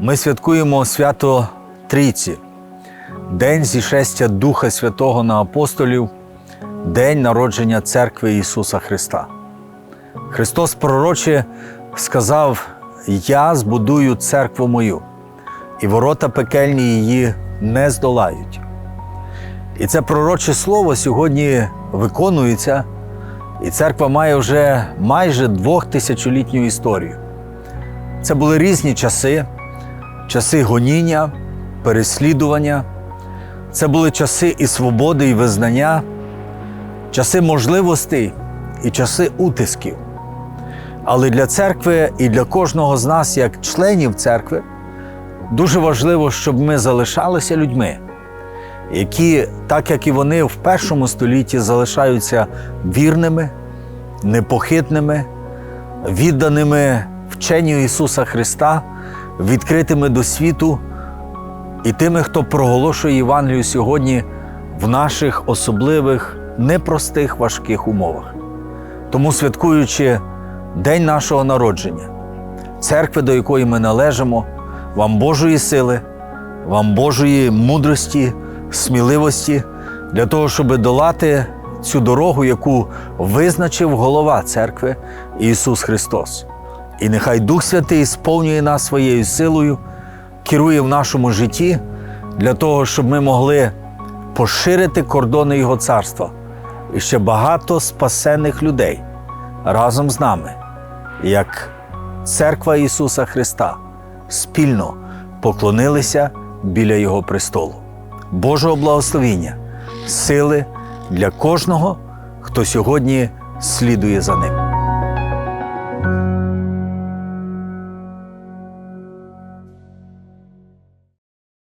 Ми святкуємо свято Трійці, День зішестя Духа Святого на апостолів, День народження Церкви Ісуса Христа. Христос пророче сказав: Я збудую церкву мою, і ворота пекельні її не здолають. І це пророче слово сьогодні виконується, і церква має вже майже двохтисячолітню історію. Це були різні часи, часи гоніння, переслідування. Це були часи і свободи, і визнання, часи можливостей і часи утисків. Але для церкви і для кожного з нас, як членів церкви, дуже важливо, щоб ми залишалися людьми, які, так як і вони в першому столітті, залишаються вірними, непохитними, відданими вченню Ісуса Христа, відкритими до світу і тими, хто проголошує Євангелію сьогодні в наших особливих, непростих, важких умовах. Тому, святкуючи День нашого народження, церкви, до якої ми належимо, вам Божої сили, вам Божої мудрості, сміливості для того, щоб долати цю дорогу, яку визначив голова церкви Ісус Христос. І нехай Дух Святий сповнює нас своєю силою, керує в нашому житті для того, щоб ми могли поширити кордони Його царства і ще багато спасених людей разом з нами, як церква Ісуса Христа, спільно поклонилися біля Його престолу. Божого благословіння, сили для кожного, хто сьогодні слідує за ним.